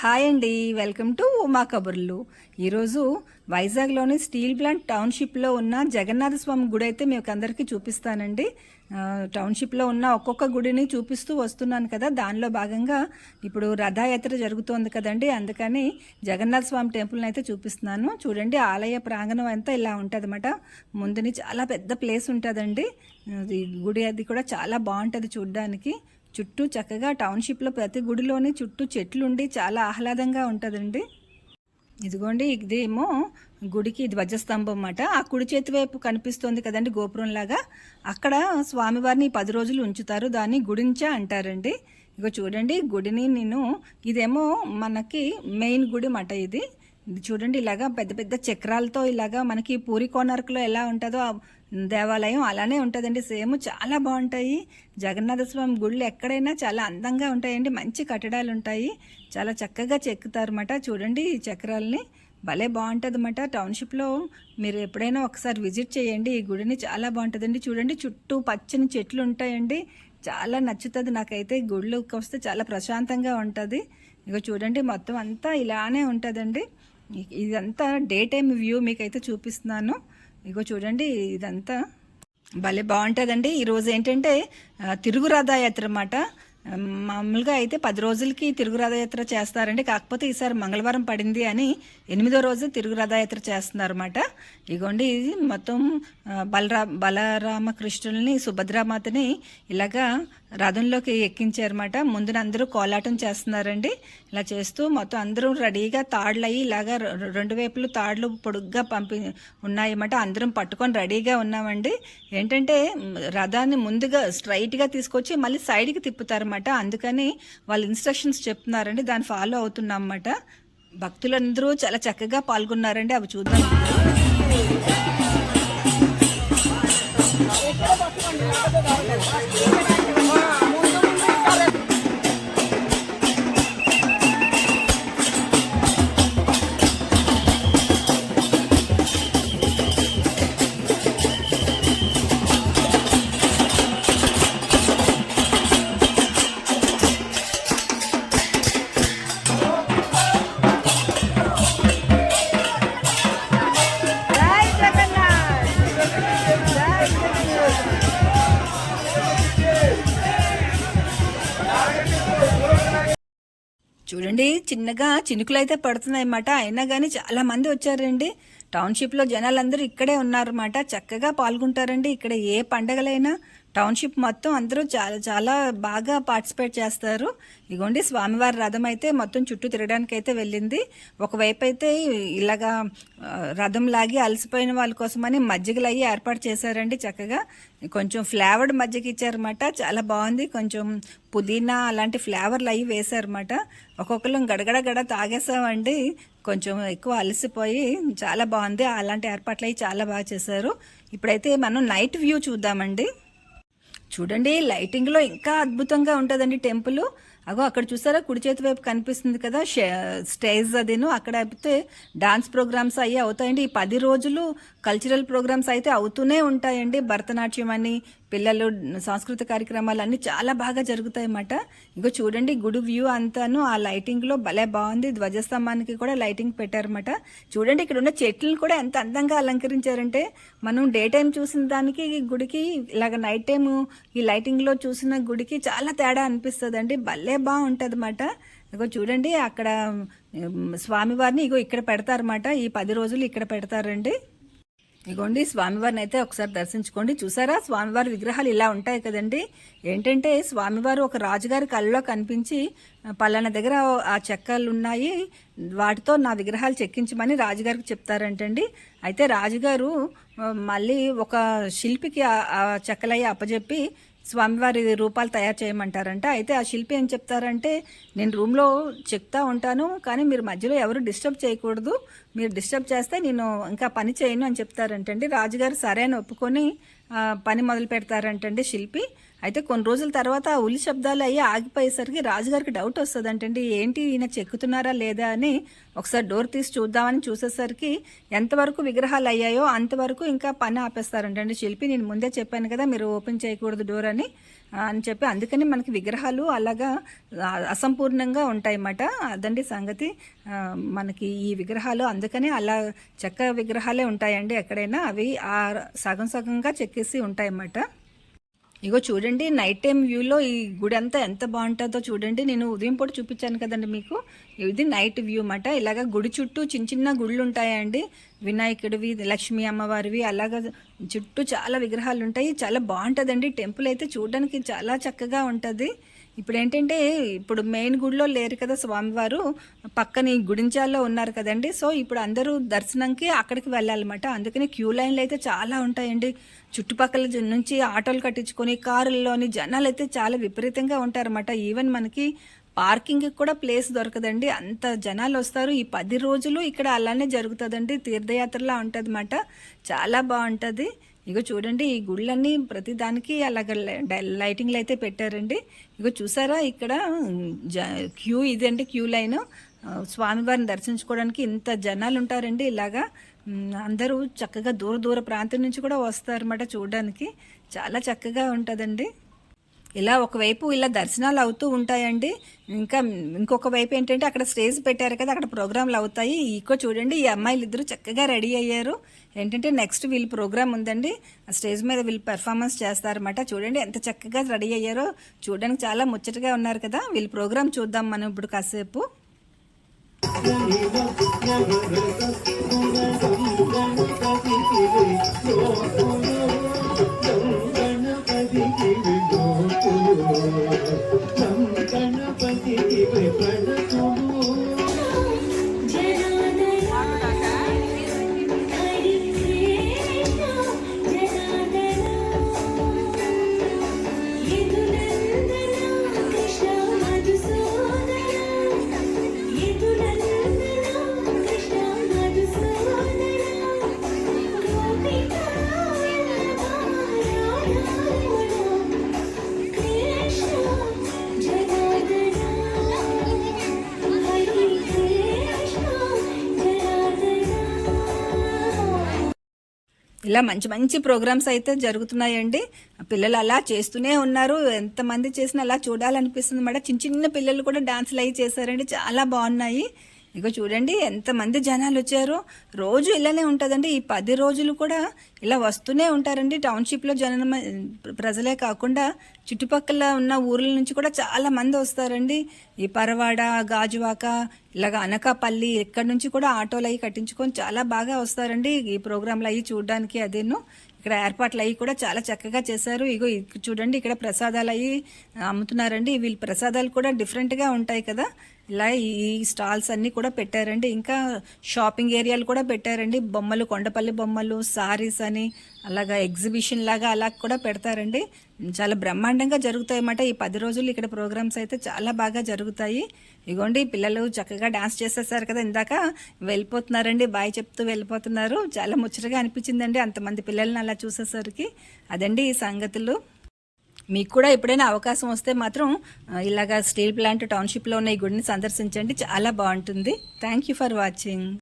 Hi అండి welcome to Uma కబుర్లు. ఈరోజు వైజాగ్లోని స్టీల్ ప్లాంట్ టౌన్షిప్లో ఉన్న జగన్నాథ స్వామి గుడి అయితే మీకు అందరికీ చూపిస్తానండి. టౌన్షిప్లో ఉన్న ఒక్కొక్క గుడిని చూపిస్తూ వస్తున్నాను కదా దానిలో భాగంగా ఇప్పుడు రథయాత్ర జరుగుతోంది కదండి అందుకని జగన్నాథ స్వామి టెంపుల్ని అయితే చూపిస్తున్నాను. చూడండి ఆలయ ప్రాంగణం అంతా ఇలా ఉంటుంది ముందుని చాలా పెద్ద ప్లేస్ ఉంటుందండి. గుడి అది కూడా చాలా బాగుంటుంది చూడడానికి. చుట్టూ చక్కగా టౌన్షిప్లో ప్రతి గుడిలోని చుట్టూ చెట్లు ఉండి చాలా ఆహ్లాదంగా ఉంటుందండి. ఇదిగోండి ఇదేమో గుడికి ధ్వజస్తంభం అన్నమాట ఆ కుడి చేతి వైపు కనిపిస్తోంది కదండి గోపురం లాగా అక్కడ స్వామివారిని పది రోజులు ఉంచుతారు దాన్ని గుడించా అంటారండి. ఇగో చూడండి గుడిని నేను ఇదేమో మనకి మెయిన్ గుడి మాట ఇది. చూడండి ఇలాగా పెద్ద పెద్ద చక్రాలతో ఇలాగా మనకి పూరి కోనర్కులో ఎలా ఉంటుందో దేవాలయం అలానే ఉంటుందండి. సేమ్ చాలా బాగుంటాయి. జగన్నాథ స్వామి గుళ్ళు ఎక్కడైనా చాలా అందంగా ఉంటాయండి. మంచి కట్టడాలు ఉంటాయి. చాలా చక్కగా చెక్కుతారన్నమాట. చూడండి ఈ చక్రాలని. భలే బాగుంటుందన్నమాట. టౌన్షిప్లో మీరు ఎప్పుడైనా ఒకసారి విజిట్ చేయండి. ఈ గుడిని చాలా బాగుంటుందండి. చూడండి చుట్టూ పచ్చని చెట్లు ఉంటాయండి. చాలా నచ్చుతుంది నాకైతే. గుళ్ళకి వస్తే చాలా ప్రశాంతంగా ఉంటుంది. ఇగో చూడండి మొత్తం అంతా ఇలానే ఉంటుందండి. ఇదంతా డే టైం వ్యూ మీకైతే చూపిస్తున్నాను. ఇగో చూడండి ఇదంతా భలే బాగుంటుందండి. ఈరోజు ఏంటంటే తిరుగు రథయాత్ర అన్నమాట. మామూలుగా అయితే పది రోజులకి తిరుగు రథయాత్ర చేస్తారండి. కాకపోతే ఈసారి మంగళవారం పడింది అని ఎనిమిదో రోజు తిరుగు రథయాత్ర చేస్తున్నారు అనమాట ఇగోండి ఇది మొత్తం బలరా బలరామకృష్ణుల్ని సుభద్రామాతని ఇలాగా రథంలోకి ఎక్కించారన్నమాట. ముందున అందరూ కోలాటం చేస్తున్నారండి. ఇలా చేస్తూ మొత్తం అందరూ రెడీగా తాళ్ళు అయ్యి ఇలాగా రెండు వైపులు తాళ్ళు పొడుగ్గా పంపి ఉన్నాయన్నమాట. అందరం పట్టుకొని రెడీగా ఉన్నామండి. ఏంటంటే రథాన్ని ముందుగా స్ట్రైట్గా తీసుకొచ్చి మళ్ళీ సైడ్కి తిప్పుతారన్నమాట. అందుకని వాళ్ళు ఇన్స్ట్రక్షన్స్ చెప్తున్నారండి. దాన్ని ఫాలో అవుతున్నాం అన్నమాట భక్తులందరూ చాలా చక్కగా పాల్గొన్నారండి. అవి చూద్దాం. చూడండి చిన్నగా చినుకులు అయితే పడుతున్నాయి అన్నమాట అయినా కానీ చాలా మంది వచ్చారండి. టౌన్షిప్లో జనాలందరూ ఇక్కడే ఉన్నారన్నమాట. చక్కగా పాల్గొంటారండి. ఇక్కడ ఏ పండగలైనా టౌన్షిప్ మొత్తం అందరూ చాలా చాలా బాగా పార్టిసిపేట్ చేస్తారు. ఇగోండి స్వామివారి రథం అయితే మొత్తం చుట్టూ తిరగడానికి అయితే వెళ్ళింది. ఒకవైపు అయితే ఇలాగా రథం లాగి అలసిపోయిన వాళ్ళ కోసమని మజ్జిగలు అయ్యి ఏర్పాటు చేశారండి చక్కగా. కొంచెం ఫ్లేవర్డ్ మజ్జిగ ఇచ్చారన్నమాట. చాలా బాగుంది. కొంచెం పుదీనా అలాంటి ఫ్లేవర్లు అవి వేశారన్నమాట. ఒక్కొక్కరు గడగడ గడ తాగేసామండి. కొంచెం ఎక్కువ అలసిపోయి చాలా బాగుంది. అలాంటి ఏర్పాట్లు అవి చాలా బాగా చేశారు. ఇప్పుడైతే మనం నైట్ వ్యూ చూద్దామండి. చూడండి లైటింగ్లో ఇంకా అద్భుతంగా ఉంటుందండి టెంపుల్. అగో అక్కడ చూసారా? కుడి చేతి వైపు కనిపిస్తుంది కదా? స్టేజ్ అదిను. అక్కడ అయితే డాన్స్ ప్రోగ్రామ్స్ అయ్యి అవుతాయండి. ఈ పది రోజులు కల్చరల్ ప్రోగ్రామ్స్ అయితే అవుతూనే ఉంటాయండి. భరతనాట్యం అని పిల్లలు సాంస్కృతిక కార్యక్రమాలు అన్నీ చాలా బాగా జరుగుతాయి అన్నమాట ఇగో చూడండి గుడి వ్యూ అంతాను ఆ లైటింగ్లో భలే బాగుంది. ధ్వజస్తంభానికి కూడా లైటింగ్ పెట్టారన్నమాట. చూడండి ఇక్కడ ఉన్న చెట్లను కూడా ఎంత అందంగా అలంకరించారంటే మనం డే టైం చూసిన దానికి ఈ గుడికి ఇలాగ నైట్ టైం ఈ లైటింగ్లో చూసిన గుడికి చాలా తేడా అనిపిస్తుందండి. భలే బాగుంటుంది అన్నమాట ఇగో చూడండి అక్కడ స్వామివారిని ఇగో ఇక్కడ పెడతారన్నమాట. ఈ పది రోజులు ఇక్కడ పెడతారండి. ఇగోండి స్వామివారిని అయితే ఒకసారి దర్శించుకోండి. చూసారా? స్వామివారి విగ్రహాలు ఇలా ఉంటాయి కదండి. ఏంటంటే స్వామివారు ఒక రాజుగారి కళ్ళలో కనిపించి పలానా దగ్గర ఆ చెక్కలు ఉన్నాయి వాటితో నా విగ్రహాలు చెక్కించమని రాజుగారికి చెప్తారంటండి. అయితే రాజుగారు మళ్ళీ ఒక శిల్పికి ఆ- ఆ చెక్కలయ్యి అప్పజెప్పి స్వామివారి రూపాలు తయారు చేయమంటారంట. అయితే ఆ శిల్పి ఏం చెప్తారంటే నేను రూమ్లో చెప్తా ఉంటాను కానీ మీరు మధ్యలో ఎవరు డిస్టర్బ్ చేయకూడదు. మీరు డిస్టర్బ్ చేస్తే నేను ఇంకా పని చేయను అని చెప్తారంటండి. రాజుగారు సరే అని ఒప్పుకొని పని మొదలు పెడతారంటండి శిల్పి. అయితే కొన్ని రోజుల తర్వాత ఆ ఉలి శబ్దాలు అయ్యి ఆగిపోయేసరికి రాజుగారికి డౌట్ వస్తుందంటండి. ఏంటి ఈయన చెక్కుతున్నారా లేదా అని ఒకసారి డోర్ తీసి చూద్దామని చూసేసరికి ఎంతవరకు విగ్రహాలు అయ్యాయో అంతవరకు ఇంకా పని ఆపేస్తారంటండి. శిల్పి నేను ముందే చెప్పాను కదా మీరు ఓపెన్ చేయకూడదు డోర్ అని అని చెప్పి. అందుకని మనకి విగ్రహాలు అలాగా అసంపూర్ణంగా ఉంటాయన్నమాట. అదండి సంగతి. మనకి ఈ విగ్రహాలు అందుకని అలా చెక్క విగ్రహాలే ఉంటాయండి ఎక్కడైనా. అవి ఆ సగం సగంగా చెక్కేసి ఉంటాయన్నమాట. ఇగో చూడండి నైట్ టైం వ్యూలో ఈ గుడి అంతా ఎంత బాగుంటుందో చూడండి. నేను ఉదయం పూట చూపించాను కదండి మీకు. ఇది నైట్ వ్యూ అన్నమాట. ఇలాగ గుడి చుట్టూ చిన్న చిన్న గుళ్ళు ఉంటాయండి. వినాయకుడివి లక్ష్మీ అమ్మవారివి అలాగా చుట్టూ చాలా విగ్రహాలు ఉంటాయి. చాలా బాగుంటుందండి. టెంపుల్ అయితే చూడడానికి చాలా చక్కగా ఉంటుంది. ఇప్పుడు ఏంటంటే ఇప్పుడు మెయిన్ గుడిలో లేరు కదా స్వామివారు పక్కన ఈ గుడించాల్లో ఉన్నారు కదండి. సో ఇప్పుడు అందరూ దర్శనంకి అక్కడికి వెళ్ళాలన్నమాట. అందుకని క్యూ లైన్లు అయితే చాలా ఉంటాయండి. చుట్టుపక్కల నుంచి ఆటోలు కట్టించుకొని కారుల్లోని జనాలు అయితే చాలా విపరీతంగా ఉంటారన్నమాట. ఈవెన్ మనకి పార్కింగ్కి కూడా ప్లేస్ దొరకదండి. అంత జనాలు వస్తారు. ఈ పది రోజులు ఇక్కడ అలానే జరుగుతుందండి. తీర్థయాత్రలా ఉంటుంది చాలా బాగుంటుంది. ఇగో చూడండి ఈ గుళ్ళన్నీ ప్రతిదానికి అలాగ లై- లైటింగ్లు అయితే పెట్టారండి. ఇగో చూసారా ఇక్కడ జ క్యూ ఇదండి క్యూ లైన్. స్వామివారిని దర్శించుకోవడానికి ఇంత జనాలు ఉంటారండి ఇలాగా అందరూ చక్కగా దూర దూర ప్రాంతం నుంచి కూడా వస్తారన్నమాట చూడడానికి. చాలా చక్కగా ఉంటుందండి. ఇలా ఒకవైపు ఇలా దర్శనాలు అవుతూ ఉంటాయండి. ఇంకా ఇంకొక వైపు ఏంటంటే అక్కడ స్టేజ్ పెట్టారు కదా అక్కడ ప్రోగ్రాంలు అవుతాయి. ఈకో చూడండి ఈ అమ్మాయిలు ఇద్దరు చక్కగా రెడీ అయ్యారు. ఏంటంటే నెక్స్ట్ వీళ్ళు ప్రోగ్రామ్ ఉందండి. ఆ స్టేజ్ మీద వీళ్ళు పెర్ఫార్మెన్స్ చేస్తారన్నమాట. చూడండి ఎంత చక్కగా రెడీ అయ్యారో. చూడడానికి చాలా ముచ్చటగా ఉన్నారు కదా. వీళ్ళు ప్రోగ్రామ్ చూద్దాం మనం ఇప్పుడు కాసేపు. Oh, ఇలా మంచి మంచి ప్రోగ్రామ్స్ అయితే జరుగుతున్నాయండి. పిల్లలు అలా చేస్తూనే ఉన్నారు. ఎంతమంది చేసినా అలా చూడాలనిపిస్తుంది మేడం. చిన్న చిన్న పిల్లలు కూడా డాన్సులు అవి చేశారండి. చాలా బాగున్నాయి. ఇగో చూడండి ఎంతమంది జనాలు వచ్చారో రోజు ఇలానే ఉంటుందండి. ఈ పది రోజులు కూడా ఇలా వస్తూనే ఉంటారండి. టౌన్షిప్లో జనం ప్రజలే కాకుండా చుట్టుపక్కల ఉన్న ఊర్ల నుంచి కూడా చాలా మంది వస్తారండి. ఈ పరవాడ గాజువాక ఇలాగ అనకాపల్లి ఎక్కడి నుంచి కూడా ఆటోలు అవి కట్టించుకొని చాలా బాగా వస్తారండి. ఈ ప్రోగ్రాంలు అవి చూడడానికి అదేను. ఇక్కడ ఏర్పాట్లు అవి కూడా చాలా చక్కగా చేశారు. ఇగో చూడండి ఇక్కడ ప్రసాదాలు అవి అమ్ముతున్నారండి. వీళ్ళ ప్రసాదాలు కూడా డిఫరెంట్గా ఉంటాయి కదా. ఇలా ఈ స్టాల్స్ అన్నీ కూడా పెట్టారండి. ఇంకా షాపింగ్ ఏరియాలు కూడా పెట్టారండి. బొమ్మలు కొండపల్లి బొమ్మలు సారీస్ అని అలాగా ఎగ్జిబిషన్ లాగా అలా కూడా పెడతారండి. చాలా బ్రహ్మాండంగా జరుగుతాయి అన్నమాట. ఈ పది రోజులు ఇక్కడ ప్రోగ్రామ్స్ అయితే చాలా బాగా జరుగుతాయి. ఇగోండి పిల్లలు చక్కగా డాన్స్ చేసేసారు కదా ఇందాక. వెళ్ళిపోతున్నారండి బాయ్ చెప్తూ వెళ్ళిపోతున్నారు. చాలా ముచ్చటగా అనిపించిందండి అంతమంది పిల్లల్ని అలా చూసేసరికి. అదండి ఈ సంగతులు. మీకు కూడా ఎప్పుడైనా అవకాశం వస్తే మాత్రం ఇలాగ ఇలాగా స్టీల్ ప్లాంట్ టౌన్షిప్లో ఉన్న ఈ గుడిని సందర్శించండి. చాలా బాగుంటుంది థ్యాంక్ యూ ఫర్ వాచింగ్.